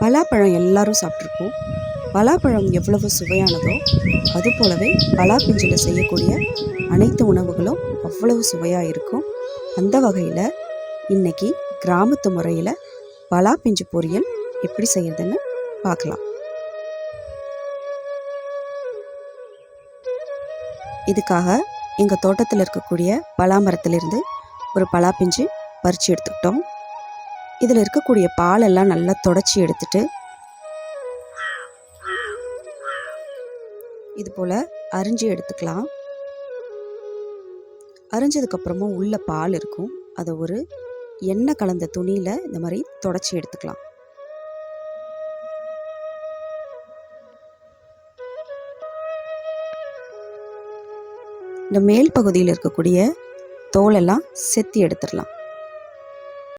பலாப்பழம் எல்லாரும் சாப்பிட்ருக்கோம் பலாப்பழம் எவ்வளவு சுவையானதோ அது போலவே பலாப்பிஞ்சில் செய்யக்கூடிய அனைத்து உணவுகளும் அவ்வளவு சுவையாக இருக்கும். அந்த வகையில் இன்னைக்கு கிராமத்து முறையில் பலாப்பிஞ்சு பொரியல் எப்படி செய்யறதுன்னு பார்க்கலாம். இதுக்காக எங்கள் தோட்டத்தில் இருக்கக்கூடிய பலாமரத்திலிருந்து ஒரு பலாப்பிஞ்சு பறித்து எடுத்துக்கிட்டோம். இதில் இருக்கக்கூடிய பாலெல்லாம் நல்லா தொடச்சி எடுத்துட்டு இது போல் அரிஞ்சு எடுத்துக்கலாம். அரிஞ்சதுக்கப்புறமும் உள்ள பால் இருக்கும். அதை ஒரு எண்ணெய் கலந்த துணியில் இந்த மாதிரி தொடச்சி எடுத்துக்கலாம். இந்த மேல் பகுதியில் இருக்கக்கூடிய தோலெல்லாம் செத்தி எடுத்துடலாம்.